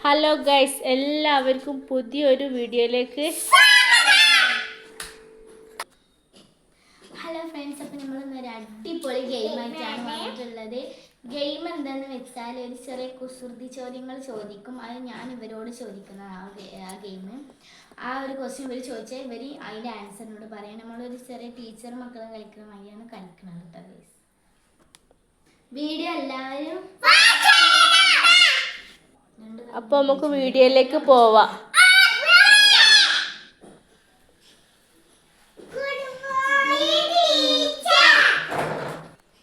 Hello guys എല്ലാവർക്കും പുതിയൊരു വീഡിയോയിലേക്ക് ഹലോ ഫ്രണ്ട്സ് അപ്പം നമ്മൾ ഇന്നൊരു അടിപൊളി ഗെയിം ആയിട്ടാണ് വന്നിട്ടുള്ളത്. ഗെയിം എന്താന്ന് വെച്ചാൽ ഒരു ചെറിയ കുസൃതി ചോദ്യങ്ങൾ ചോദിക്കും. അത് ഞാൻ ഇവരോട് ചോദിക്കുന്ന ആ ഗെയിം ആ ഒരു ക്വസ്റ്റ്യൻ ഇവർ ചോദിച്ചാൽ ഇവർ അതിന്റെ ആൻസറിനോട് പറയും. നമ്മളൊരു ചെറിയ ടീച്ചർ മക്കളും കളിക്കുന്ന മാതിരിയാണ് കളിക്കുന്നത് കേട്ടോ വീഡിയോ എല്ലാവരും അപ്പോൾ നമുക്ക് വീഡിയോയിലേക്ക് പോവാം.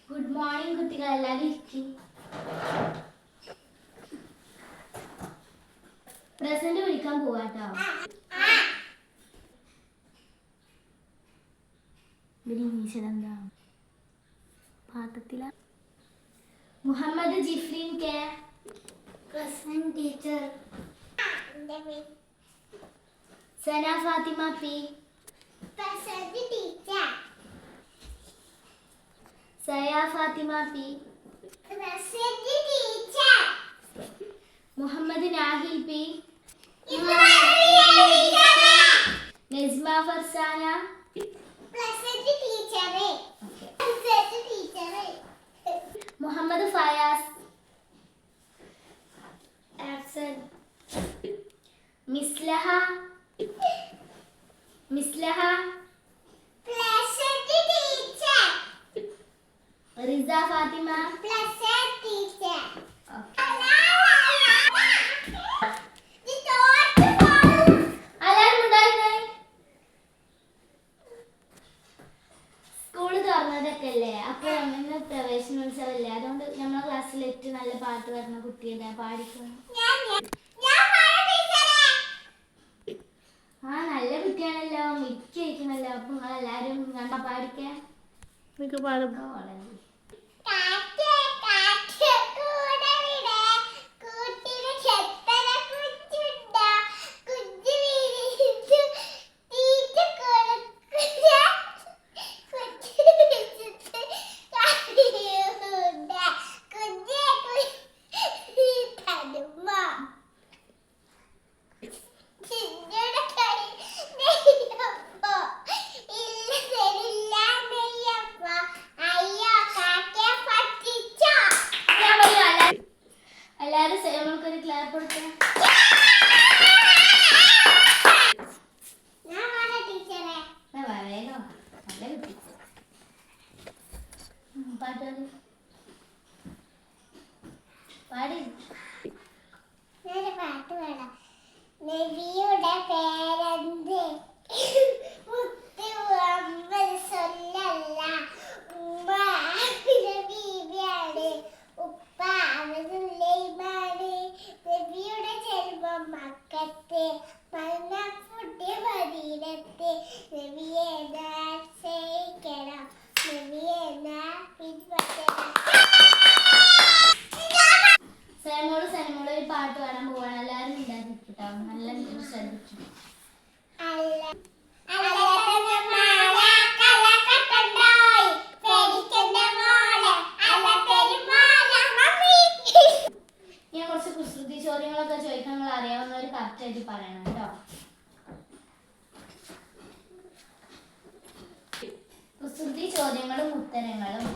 ഗുഡ് മോർണിംഗ് പ്രസന്റ് വിളിക്കാൻ Muhammad Jifreen K. Present teacher Sana Fathima P present teacher Saya Fathima P Muhammad Nahil P Nasma Farzana Muhammad Fayas Mislaha. Mislaha. Riza Fathima. എല്ലാവരും ടീച്ചർ. അല്ലേ അപ്പൊ ഇന്ന് പ്രവേശനോത്സവമല്ലേ അതുകൊണ്ട് നമ്മളെ ക്ലാസ്സിൽ ഏറ്റവും നല്ല പാട്ട് വരുന്ന കുട്ടിയുടെ പാടിക്കണം 那个玩的不好嘞 നബിയുടെ പേരെന്ത് ഞാൻ കുറച്ച് കുസൃതി ചോദ്യങ്ങളൊക്കെ ആയിട്ട് പറയണം കുസൃതി ചോദ്യങ്ങളും ഉത്തരങ്ങളും.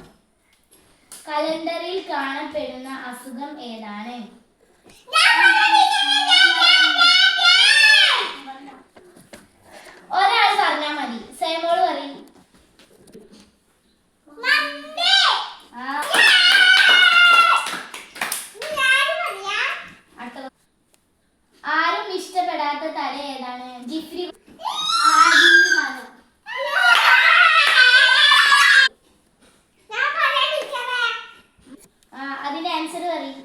കലണ്ടറിൽ കാണപ്പെടുന്ന അസുഖം ഏതാണ് ഒരാൾ പറഞ്ഞാൽ മതി സേമോൾ പറയും മമ്മി ആ ഞാൻ പറയാ അടുത്ത ആരും ഇഷ്ടപ്പെടാത്ത തല ഏതാണ് ജിഫ്രി ഞാൻ പറയാ ടീച്ചറേ ആ, അതിന്റെ ആൻസർ പറയും.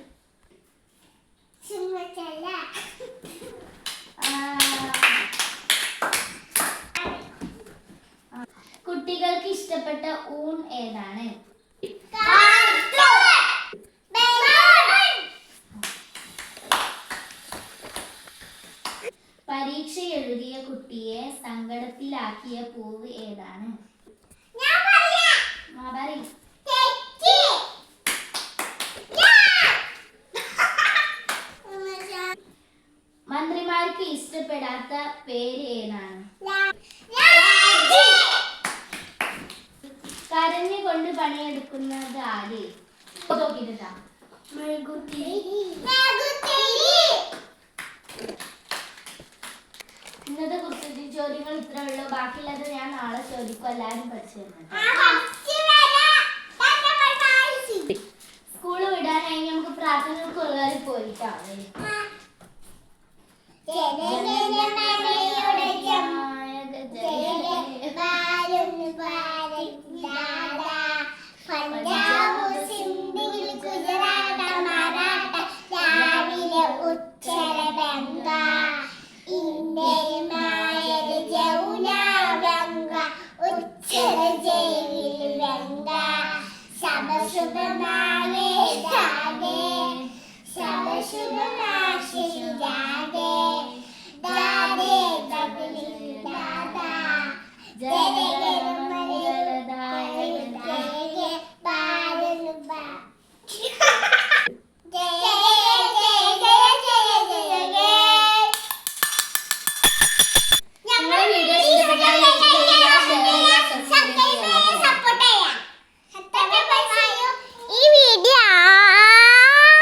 കുട്ടികൾക്ക് ഇഷ്ടപ്പെട്ട ഊൺ ഏതാണ്? പരീക്ഷ എഴുതിയ കുട്ടിയെ സങ്കടത്തിലാക്കിയ പൂവ് ഏതാണ്? ഞാൻ പറയാ ആ, പറയ്. തെറ്റി എല്ലാവർക്കും ഇഷ്ടപ്പെടാത്ത പേര് ഏതാണ്? കരഞ്ഞുകൊണ്ട് പണിയെടുക്കുന്നത് ആര്? നോക്കിട്ടാ ഇന്നത്തെ കുറിച്ച് ചോദ്യങ്ങൾ ഇത്രേ ഉള്ളൂ ബാക്കിയുള്ളത് ഞാൻ നാളെ ചോദിക്കും. എല്ലാവരും പഠിച്ചു സ്കൂൾ വിടാനായി നമുക്ക് പ്രാർത്ഥനകൾക്കുള്ളവർ പോയിട്ടാണ് Thank you.